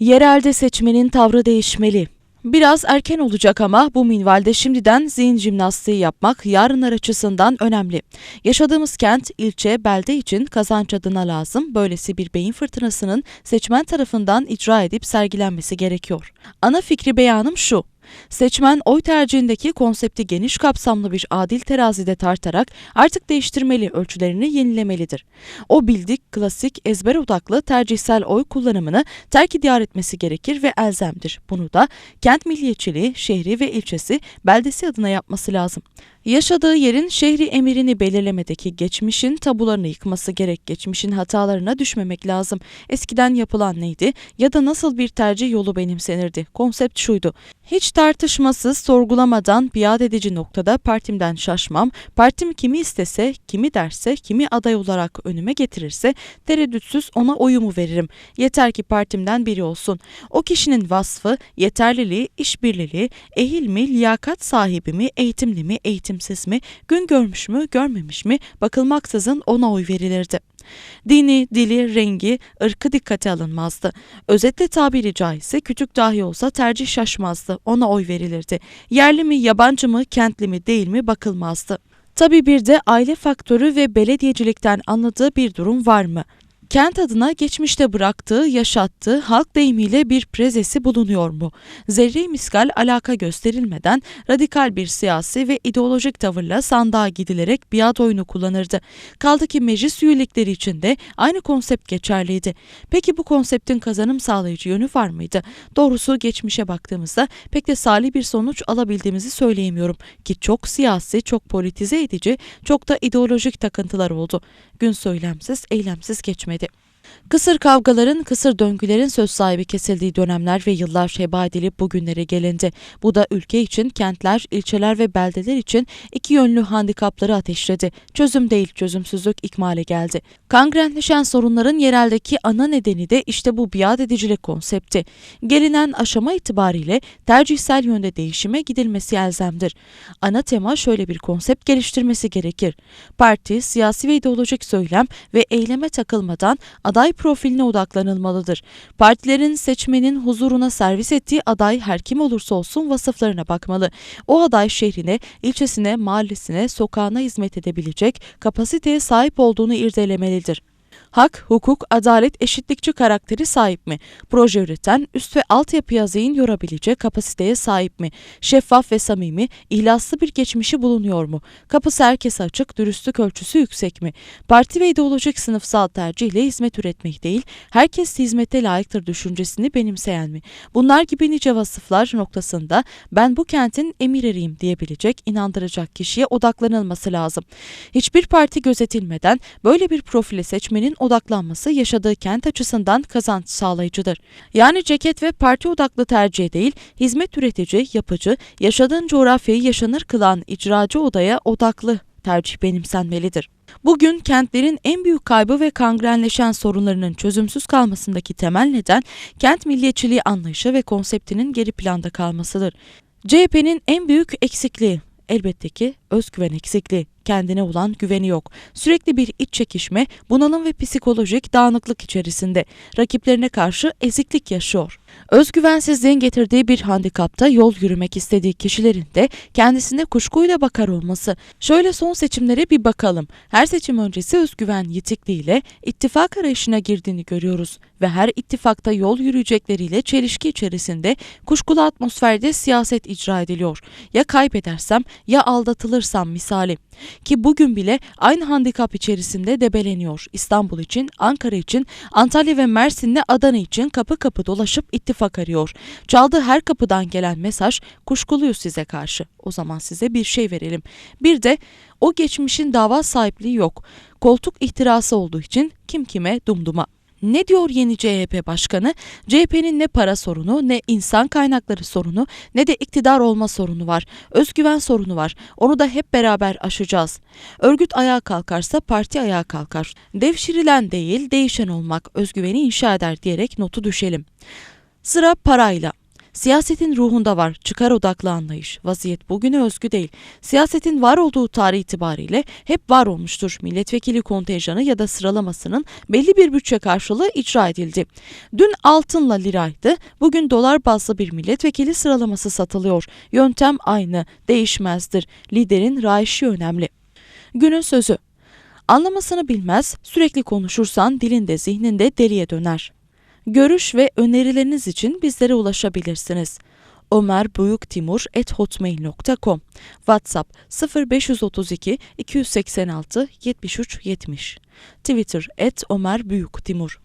Yerelde seçmenin tavrı değişmeli. Biraz erken olacak ama bu minvalde şimdiden zihin jimnastiği yapmak yarınlar açısından önemli. Yaşadığımız kent, ilçe, belde için kazanç adına lazım. Böylesi bir beyin fırtınasının seçmen tarafından icra edip sergilenmesi gerekiyor. Ana fikri beyanım şu. Seçmen oy tercihindeki konsepti geniş kapsamlı bir adil terazide tartarak artık değiştirmeli, ölçülerini yenilemelidir. O bildik, klasik, ezber odaklı tercihsel oy kullanımını terk idare etmesi gerekir ve elzemdir. Bunu da kent milliyetçiliği, şehri ve ilçesi, beldesi adına yapması lazım. Yaşadığı yerin şehri emirini belirlemedeki geçmişin tabularını yıkması gerek. Geçmişin hatalarına düşmemek lazım. Eskiden yapılan neydi ya da nasıl bir tercih yolu benimsenirdi? Konsept şuydu. Hiç tartışmasız, sorgulamadan biat edici noktada partimden şaşmam. Partim kimi istese, kimi derse, kimi aday olarak önüme getirirse tereddütsüz ona oyumu veririm. Yeter ki partimden biri olsun. O kişinin vasfı, yeterliliği, işbirliliği, ehil mi, liyakat sahibi mi, eğitimli mi, eğitimsiz mi, gün görmüş mü, görmemiş mi bakılmaksızın ona oy verilirdi. Dini, dili, rengi, ırkı dikkate alınmazdı. Özetle tabiri caizse küçük dahi olsa tercih şaşmazdı. Ona oy verilirdi. Yerli mi, yabancı mı, kentli mi, değil mi bakılmazdı. Tabii bir de aile faktörü ve belediyecilikten anladığı bir durum var mı? Kent adına geçmişte bıraktığı, yaşattığı halk deyimiyle bir prezesi bulunuyor mu? Zerre miskal alaka gösterilmeden radikal bir siyasi ve ideolojik tavırla sandığa gidilerek biat oyunu kullanırdı. Kaldı ki meclis üyelikleri için de aynı konsept geçerliydi. Peki bu konseptin kazanım sağlayıcı yönü var mıydı? Doğrusu geçmişe baktığımızda pek de salih bir sonuç alabildiğimizi söyleyemiyorum ki çok siyasi, çok politize edici, çok da ideolojik takıntılar oldu. Gün söylemsiz, eylemsiz geçmedi. Kısır kavgaların, kısır döngülerin söz sahibi kesildiği dönemler ve yıllar heba edilip bugünlere gelindi. Bu da ülke için, kentler, ilçeler ve beldeler için iki yönlü handikapları ateşledi. Çözüm değil, çözümsüzlük ikmale geldi. Kangrenleşen sorunların yereldeki ana nedeni de işte bu biat edicilik konsepti. Gelinen aşama itibariyle tercihsel yönde değişime gidilmesi elzemdir. Ana tema şöyle bir konsept geliştirmesi gerekir. Parti, siyasi ve ideolojik söylem ve eyleme takılmadan aday profiline odaklanılmalıdır. Partilerin seçmenin huzuruna servis ettiği aday her kim olursa olsun vasıflarına bakmalı. O aday şehrine, ilçesine, mahallesine, sokağına hizmet edebilecek kapasiteye sahip olduğunu irdelemelidir. Hak, hukuk, adalet, eşitlikçi karakteri sahip mi? Proje üreten, üst ve altyapıya zihin yorabilecek kapasiteye sahip mi? Şeffaf ve samimi, ihlaslı bir geçmişi bulunuyor mu? Kapısı herkese açık, dürüstlük ölçüsü yüksek mi? Parti ve ideolojik sınıfsal tercihle hizmet üretmek değil, herkes hizmete layıktır düşüncesini benimseyen mi? Bunlar gibi nice vasıflar noktasında ben bu kentin emir eriyim diyebilecek, inandıracak kişiye odaklanılması lazım. Hiçbir parti gözetilmeden böyle bir profile seçmenin odaklanması yaşadığı kent açısından kazanç sağlayıcıdır. Yani ceket ve parti odaklı tercih değil, hizmet üretici, yapıcı, yaşadığın coğrafyayı yaşanır kılan icracı odaya odaklı tercih benimsenmelidir. Bugün kentlerin en büyük kaybı ve kangrenleşen sorunlarının çözümsüz kalmasındaki temel neden kent milliyetçiliği anlayışı ve konseptinin geri planda kalmasıdır. CHP'nin en büyük eksikliği elbette ki özgüven eksikliği kendine olan güveni yok. Sürekli bir iç çekişme, bunalım ve psikolojik dağınıklık içerisinde rakiplerine karşı eziklik yaşıyor. Özgüvensizliğin getirdiği bir handikapta yol yürümek istediği kişilerin de kendisine kuşkuyla bakar olması. Şöyle son seçimlere bir bakalım. Her seçim öncesi özgüven yitikliğiyle ittifak arayışına girdiğini görüyoruz ve her ittifakta yol yürüyecekleriyle çelişki içerisinde kuşkulu atmosferde siyaset icra ediliyor. Ya kaybedersem ya aldatılırsam misali. Ki bugün bile aynı handikap içerisinde debeleniyor. İstanbul için, Ankara için, Antalya ve Mersin'le Adana için kapı kapı dolaşıp ittifak arıyor. Çaldığı her kapıdan gelen mesaj kuşkuluyuz size karşı. O zaman size bir şey verelim. Bir de o geçmişin dava sahipliği yok. Koltuk ihtirası olduğu için kim kime dumduma. Ne diyor yeni CHP başkanı? CHP'nin ne para sorunu, ne insan kaynakları sorunu, ne de iktidar olma sorunu var. Özgüven sorunu var. Onu da hep beraber aşacağız. Örgüt ayağa kalkarsa parti ayağa kalkar. Devşirilen değil, değişen olmak özgüveni inşa eder diyerek notu düşelim. Sıra parayla. Siyasetin ruhunda var çıkar odaklı anlayış. Vaziyet bugüne özgü değil. Siyasetin var olduğu tarih itibariyle hep var olmuştur. Milletvekili kontenjanı ya da sıralamasının belli bir bütçe karşılığı icra edildi. Dün altınla liraydı, bugün dolar bazlı bir milletvekili sıralaması satılıyor. Yöntem aynı, değişmezdir. Liderin rayişi önemli. Günün sözü. Anlamasını bilmez, sürekli konuşursan dilinde zihninde deliye döner. Görüş ve önerileriniz için bizlere ulaşabilirsiniz. Ömer Büyük Timur hotmail.com WhatsApp 0532 286 73 70 Twitter et Ömer Büyük Timur